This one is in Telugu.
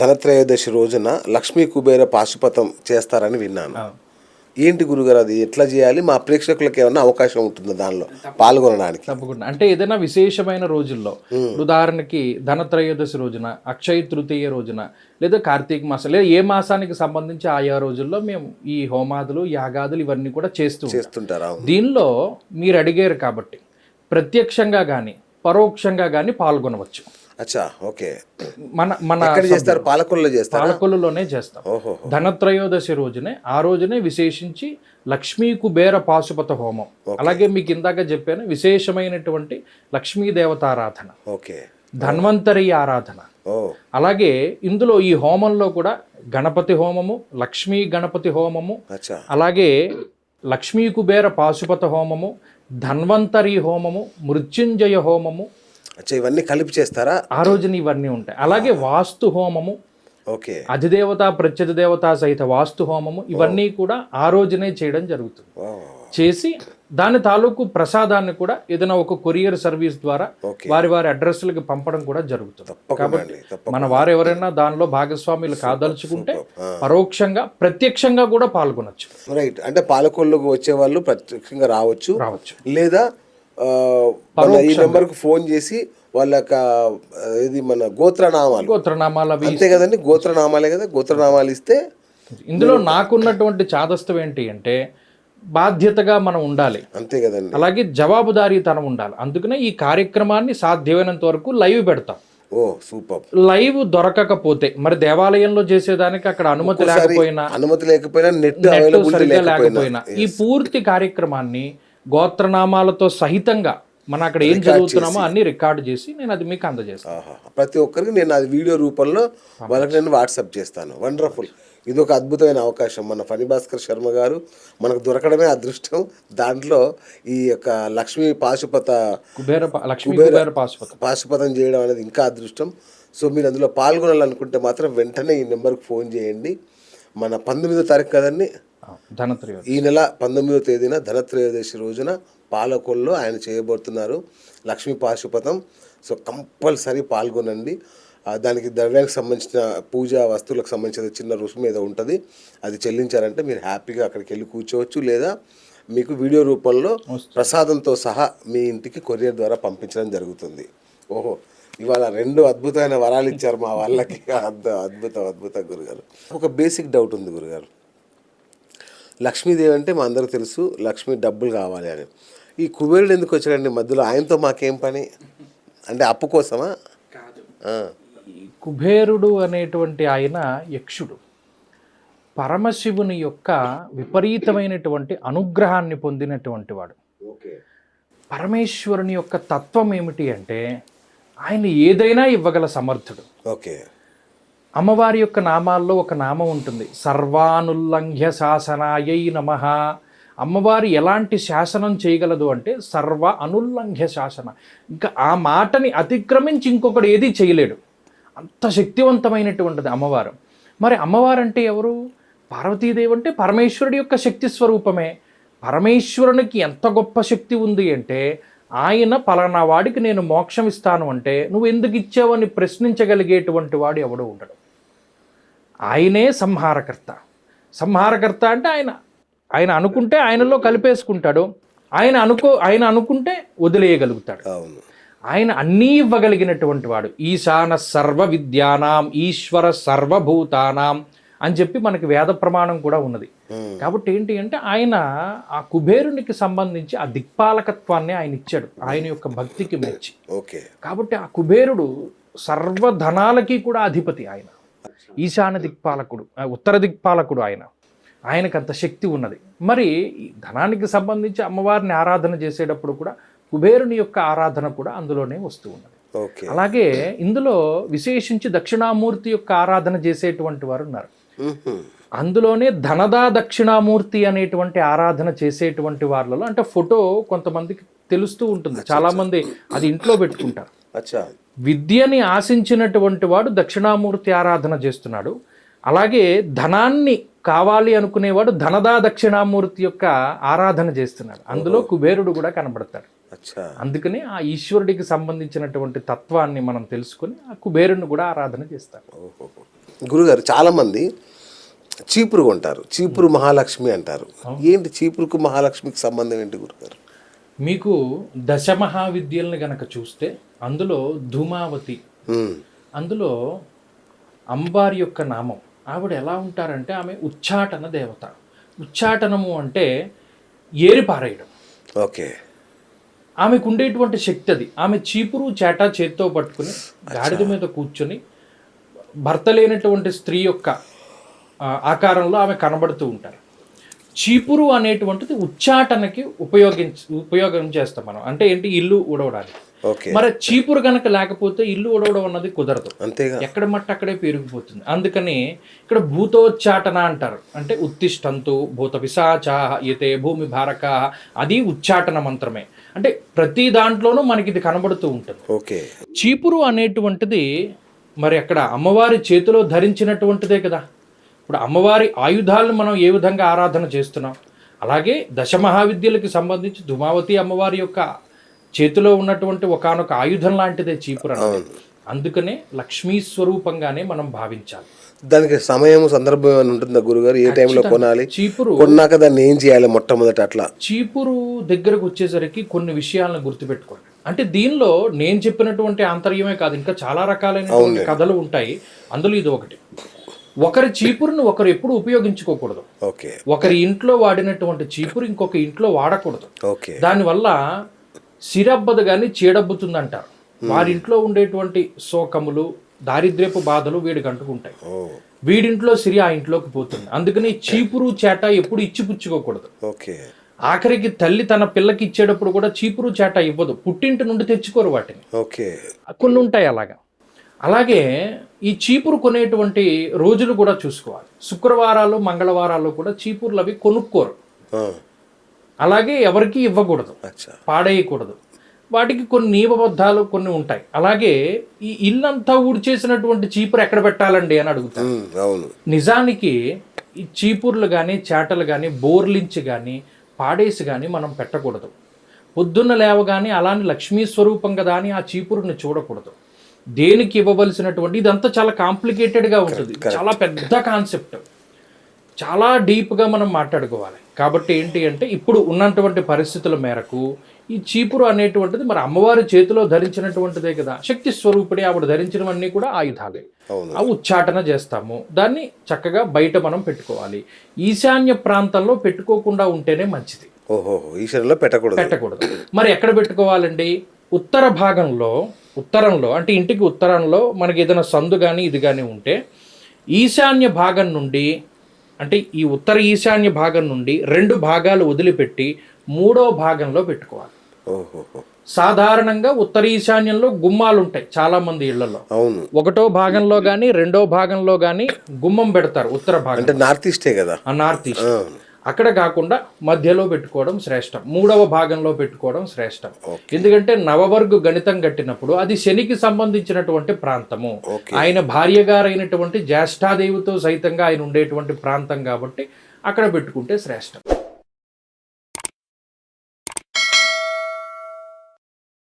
ధనత్రయోదశి రోజున లక్ష్మీ కుబేర పాశుపతం చేస్తారని విన్నాను. ఏంటి గురుగారు అది? ఎట్లా చేయాలి? మా ప్రేక్షకులకు ఏమన్నా అవకాశం ఉంటుందా దానిలో? పాల్గొనడానికి. తప్పకుండా. అంటే ఏదైనా విశేషమైన రోజుల్లో ఉదాహరణకి ధనత్రయోదశి రోజున అక్షయ తృతీయ రోజున లేదా కార్తీక మాసం లేదా ఏ మాసానికి సంబంధించి ఆయా రోజుల్లో మేము ఈ హోమాదులు యాగాదులు ఇవన్నీ కూడా చేస్తూ. చేస్తుంటారా దీనిలో మీరు అడిగారు కాబట్టి ప్రత్యక్షంగా కానీ పరోక్షంగా కానీ పాల్గొనవచ్చు. అచ్చా ఓకే. మన మన చేస్తారు? చేస్తారా? పాలకొల్లులోనే చేస్తాం. ధనత్రయోదశి రోజునే ఆ రోజునే విశేషించి లక్ష్మీ కుబేర పాశుపత హోమం. అలాగే మీకు ఇందాక చెప్పాను విశేషమైనటువంటి లక్ష్మీ దేవతారాధన. ఓకే. ధన్వంతరి ఆరాధన. అలాగే ఇందులో ఈ హోమంలో కూడా గణపతి హోమము లక్ష్మీ గణపతి హోమము అలాగే లక్ష్మీ కుబేర పాశుపత హోమము ధన్వంతరి హోమము మృత్యుంజయ హోమము ఇవన్నీ కలిపి చేస్తారా? ఆ రోజున ఇవన్నీ ఉంటాయి. అలాగే వాస్తు హోమము ఓకే. అధిదేవత ప్రత్యధి దేవత సహిత వాస్తు హోమము ఇవన్నీ కూడా ఆ రోజునే చేయడం జరుగుతుంది. చేసి దాని తాలూకు ప్రసాదాన్ని కూడా ఏదైనా ఒక కొరియర్ సర్వీస్ ద్వారా వారి వారి అడ్రస్లకు పంపడం కూడా జరుగుతుంది. తప్పకుండా మన వారు ఎవరైనా దానిలో భాగస్వాములు కాదలుచుకుంటే. పరోక్షంగా ప్రత్యక్షంగా కూడా పాల్గొనొచ్చు. రైట్. అంటే పాలకొల్లుకు వచ్చే వాళ్ళు ప్రత్యక్షంగా రావచ్చు. రావచ్చు. లేదా ఈ నెంబర్కి ఫోన్ చేసి వాళ్ళ ఇది మన గోత్రనామాలు. గోత్రనామాలు అవి అంతే కదండి గోత్రనామాలే కదా గోత్రనామాలు ఇస్తే ఇందులో నాకున్నటువంటి చాదస్తం ఏంటి అంటే బాధ్యతగా మనం ఉండాలి. అంతే కదండి. అలాగే జవాబుదారీతనం ఉండాలి. అందుకనే ఈ కార్యక్రమాన్ని సాధ్యమైనంత వరకు లైవ్ పెడతాం. ఓ సూపర్. లైవ్ దొరకకపోతే మరి దేవాలయంలో చేసేదానికి అక్కడ అనుమతి లేకపోయినా అనుమతి లేకపోయినా నెట్ లేకపోయినా. ఈ పూర్తి కార్యక్రమాన్ని గోత్రనామాలతో సహితంగా మనం అక్కడ ఏం చదువుతున్నామో అన్ని రికార్డు చేసి నేను అది మీకు అందజేస్తాను. ప్రతి ఒక్కరికి నేను అది వీడియో రూపంలో వాళ్ళకి నేను వాట్సాప్ చేస్తాను. వండర్ఫుల్ ఇది ఒక అద్భుతమైన అవకాశం. మన ఫణి భాస్కర్ శర్మ గారు మనకు దొరకడమే అదృష్టం. దాంట్లో ఈ యొక్క లక్ష్మీ పాశుపత కుబేర లక్ష్మీ కుబేర పాశుపతం. పాశుపతం చేయడం అనేది ఇంకా అదృష్టం. సో మీరు అందులో పాల్గొనాలనుకుంటే మాత్రం వెంటనే ఈ నెంబర్కి ఫోన్ చేయండి. మన పంతొమ్మిదో తారీఖు కదండి? ధనత్రయోదశి. ఈ నెల పంతొమ్మిదో తేదీన ధనత్రయోదశి రోజున పాలకొల్లో ఆయన చేయబోతున్నారు. లక్ష్మీ పాశుపతం. సో కంపల్సరీ పాల్గొనండి. దానికి ద్రవ్యానికి సంబంధించిన పూజా వస్తువులకు సంబంధించిన చిన్న రుసుము ఏదో ఉంటుంది. అది చెల్లించారంటే మీరు హ్యాపీగా అక్కడికి వెళ్ళి కూర్చోవచ్చు లేదా మీకు వీడియో రూపంలో ప్రసాదంతో సహా మీ ఇంటికి కొరియర్ ద్వారా పంపించడం జరుగుతుంది. ఓహో ఇవాళ రెండు అద్భుతమైన వరాలు ఇచ్చారు మా వాళ్ళకి. అద్భుతం అద్భుతం అద్భుతం గురుగారు. ఒక బేసిక్ డౌట్ ఉంది గురుగారు. లక్ష్మీదేవి అంటే మా అందరికి తెలుసు లక్ష్మి డబ్బులు కావాలి అని. ఈ కుబేరుడు ఎందుకు వచ్చాడండి మధ్యలో? ఆయనతో మాకేం పని? అంటే అప్పు కోసమా? కుబేరుడు అనేటువంటి ఆయన యక్షుడు. పరమశివుని యొక్క విపరీతమైనటువంటి అనుగ్రహాన్ని పొందినటువంటి వాడు. పరమేశ్వరుని యొక్క తత్వం ఏమిటి అంటే ఆయన ఏదైనా ఇవ్వగల సమర్థుడు. ఓకే. అమ్మవారి యొక్క నామాల్లో ఒక నామం ఉంటుంది. సర్వానుల్లంఘ్య శాసనాయై నమ. అమ్మవారు ఎలాంటి శాసనం చేయగలదు అంటే సర్వ అనుల్లంఘ్య శాసన. ఇంకా ఆ మాటని అతిక్రమించి ఇంకొకడు ఏది చేయలేడు. అంత శక్తివంతమైనటువంటిది అమ్మవారు. మరి అమ్మవారు అంటే ఎవరు? పార్వతీదేవి అంటే పరమేశ్వరుడి యొక్క శక్తి స్వరూపమే. పరమేశ్వరునికి ఎంత గొప్ప శక్తి ఉంది అంటే ఆయన పలానా వాడికి నేను మోక్షం ఇస్తాను అంటే నువ్వు ఎందుకు ఇచ్చావని ప్రశ్నించగలిగేటువంటి వాడు ఎవడు ఉండడు. ఆయనే సంహారకర్త. సంహారకర్త అంటే ఆయన. ఆయన అనుకుంటే ఆయనలో కలిపేసుకుంటాడు. ఆయన అనుకో ఆయన అనుకుంటే వదిలేయగలుగుతాడు. అవును. ఆయన అన్నీ ఇవ్వగలిగినటువంటి వాడు. ఈశాన సర్వ విద్యానాం ఈశ్వర సర్వభూతానాం అని చెప్పి మనకి వేద ప్రమాణం కూడా ఉన్నది. కాబట్టి ఏంటి అంటే ఆయన ఆ కుబేరునికి సంబంధించి ఆ దిక్పాలకత్వాన్ని ఆయన ఇచ్చాడు. ఆయన యొక్క భక్తికి మెచ్చి ఓకే. కాబట్టి ఆ కుబేరుడు సర్వధనాలకి కూడా అధిపతి ఆయన. ఈశాన దిక్పాలకుడు ఉత్తర దిక్పాలకుడు ఆయన. ఆయనకు అంత శక్తి ఉన్నది. మరి ధనానికి సంబంధించి అమ్మవారిని ఆరాధన చేసేటప్పుడు కూడా కుబేరుని యొక్క ఆరాధన కూడా అందులోనే వస్తూ ఉన్నది. అలాగే ఇందులో విశేషించి దక్షిణామూర్తి యొక్క ఆరాధన చేసేటువంటి వారు ఉన్నారు. అందులోనే ధనదా దక్షిణామూర్తి అనేటువంటి ఆరాధన చేసేటువంటి వాళ్ళలో అంటే ఫోటో కొంతమందికి తెలుస్తూ ఉంటుంది. చాలా మంది అది ఇంట్లో పెట్టుకుంటారు. విద్యని ఆశించినటువంటి వాడు దక్షిణామూర్తి ఆరాధన చేస్తున్నాడు. అలాగే ధనాన్ని కావాలి అనుకునేవాడు ధనదా దక్షిణామూర్తి యొక్క ఆరాధన చేస్తున్నాడు. అందులో కుబేరుడు కూడా కనబడతాడు. అచ్చా. అందుకని ఆ ఈశ్వరుడికి సంబంధించినటువంటి తత్వాన్ని మనం తెలుసుకొని ఆ కుబేరుని కూడా ఆరాధన చేస్తారు ఓహో. గురుగారు చాలామంది చీపురు కొంటారు చీపురు మహాలక్ష్మి అంటారు. ఏంటి చీపురుకు మహాలక్ష్మికి సంబంధం ఏంటి గురుగారు? మీకు దశ మహావిద్యల్ని గనక చూస్తే అందులో ధూమావతి అందులో అంబారి యొక్క నామం. ఆవిడ ఎలా ఉంటారంటే ఆమె ఉచ్చాటన దేవత. ఉచ్చాటనము అంటే ఏరి పారేయడం ఓకే. ఆమెకు ఉండేటువంటి శక్తి అది ఆమె చీపురు చేట చేత్తో పట్టుకుని గాడిద మీద కూర్చొని భర్త లేనటువంటి స్త్రీ యొక్క ఆకారంలో ఆమె కనబడుతూ ఉంటారు. చీపురు అనేటువంటిది ఉచ్చాటనకి ఉపయోగించ ఉపయోగం చేస్తాం మనం. అంటే ఏంటి? ఇల్లు ఉడవడానికి మరి చీపురు కనుక లేకపోతే ఇల్లు ఉడవడం అన్నది కుదరదు. ఎక్కడ మట్టి అక్కడే పెరిగిపోతుంది అందుకని ఇక్కడ భూతోచ్చాటన అంటారు. అంటే ఉత్తిష్టంతు భూత పిశాచ యతే భూమి భారక అది ఉచ్చాటన మంత్రమే. అంటే ప్రతి దాంట్లోనూ మనకి ఇది కనబడుతూ ఉంటుంది. ఓకే. చీపురు అనేటువంటిది మరి అక్కడ అమ్మవారి చేతిలో ధరించినటువంటిదే కదా. ఇప్పుడు అమ్మవారి ఆయుధాలను మనం ఏ విధంగా ఆరాధన చేస్తున్నాం? అలాగే దశ మహావిద్యలకు సంబంధించి ధుమావతి అమ్మవారి యొక్క చేతిలో ఉన్నటువంటి ఒకానొక ఆయుధం లాంటిదే చీపురు అనేది అందుకనే లక్ష్మీ స్వరూపంగానే మనం భావించాలి. దానికి సమయం సందర్భం ఏమైనా ఉంటుందా గురుగారు? ఏ టైంలో కొనాలి? చీపురు కొన్నాక దాన్ని ఏం చేయాలి మొట్టమొదట అట్లా? చీపురు దగ్గరకు వచ్చేసరికి కొన్ని విషయాలను గుర్తుపెట్టుకోండి. అంటే దీనిలో నేను చెప్పినటువంటి ఆంతర్యమే కాదు ఇంకా చాలా రకాలైన కథలు ఉంటాయి. అందులో ఇది ఒకటి. ఒకరి చీపురును ఒకరు ఎప్పుడు ఉపయోగించుకోకూడదు. ఓకే. ఒకరి ఇంట్లో వాడినటువంటి చీపురు ఇంకొక ఇంట్లో వాడకూడదు. ఓకే. దానివల్ల సిరబ్బదు కానీ చీడబ్బుతుంది అంటారు వారి ఇంట్లో ఉండేటువంటి శోకములు దారిద్ర్యపు బాధలు వీడికి అంటుకుంటాయి వీడింట్లో సిరి ఆ ఇంట్లోకి పోతుంది. అందుకని చీపురు చేట ఎప్పుడు ఇచ్చిపుచ్చుకోకూడదు ఓకే. ఆఖరికి తల్లి తన పిల్లకి ఇచ్చేటప్పుడు కూడా చీపురు చేట ఇవ్వదు. పుట్టింటి నుండి తెచ్చుకోరు వాటిని. ఓకే. కొన్ని ఉంటాయి అలాగా. అలాగే ఈ చీపురు కొనేటువంటి రోజులు కూడా చూసుకోవాలి. శుక్రవారాలు మంగళవారాలు కూడా చీపుర్లు అవి కొనుక్కోరు. అలాగే ఎవరికి ఇవ్వకూడదు. పాడేయకూడదు. వాటికి కొన్ని నియమబద్ధాలు కొన్ని ఉంటాయి. అలాగే ఈ ఇల్లంతా ఊడ్చేసినటువంటి చీపురు ఎక్కడ పెట్టాలండి అని అవును. నిజానికి ఈ చీపుర్లు కానీ చేటలు కానీ బోర్లించి కానీ పాడేసి కానీ మనం పెట్టకూడదు. పొద్దున్న లేవగానే అలానే లక్ష్మీ స్వరూపం కదా అని ఆ చీపురుని చూడకూడదు. దేనికి ఇవ్వవలసినటువంటి ఇదంతా చాలా కాంప్లికేటెడ్గా ఉంటుంది. చాలా పెద్ద కాన్సెప్ట్ చాలా డీప్గా మనం మాట్లాడుకోవాలి. కాబట్టి ఏంటి అంటే ఇప్పుడు ఉన్నటువంటి పరిస్థితుల మేరకు ఈ చీపురు అనేటువంటిది మరి అమ్మవారి చేతిలో ధరించినటువంటిదే కదా. శక్తి స్వరూపుడి ఆవిడ ధరించినవన్నీ కూడా ఆయుధాలే. ఆ ఉచ్చాటన చేస్తాము. దాన్ని చక్కగా బయట మనం పెట్టుకోవాలి. ఈశాన్య ప్రాంతంలో పెట్టుకోకుండా ఉంటేనే మంచిది. ఓహో ఈశ్వరంలో పెట్టకూడదు. పెట్టకూడదు. మరి ఎక్కడ పెట్టుకోవాలండి? ఉత్తర భాగంలో ఉత్తరంలో అంటే ఇంటికి ఉత్తరంలో మనకి ఏదైనా సందు కానీ ఇది కానీ ఉంటే ఈశాన్య భాగం నుండి అంటే ఈ ఉత్తర ఈశాన్య భాగం నుండి రెండు భాగాలు వదిలిపెట్టి మూడో భాగంలో పెట్టుకోవాలి. సాధారణంగా ఉత్తర ఈశాన్యంలో గుమ్మాలు ఉంటాయి చాలా మంది ఇళ్ళలో. అవును. ఒకటో భాగంలో కానీ రెండో భాగంలో కానీ గుమ్మం పెడతారు ఉత్తర భాగం అంటే నార్త్ ఈస్టే కదా? ఆ నార్త్ ఈస్ట్ అక్కడ కాకుండా మధ్యలో పెట్టుకోవడం శ్రేష్టం. మూడవ భాగంలో పెట్టుకోవడం శ్రేష్టం. ఎందుకంటే నవవర్గు గణితం కట్టినప్పుడు అది శనికి సంబంధించినటువంటి ప్రాంతము. ఆయన భార్య గారైనటువంటి జ్యేష్ఠాదేవితో సైతంగా ఆయన ఉండేటువంటి ప్రాంతం కాబట్టి అక్కడ పెట్టుకుంటే శ్రేష్టం.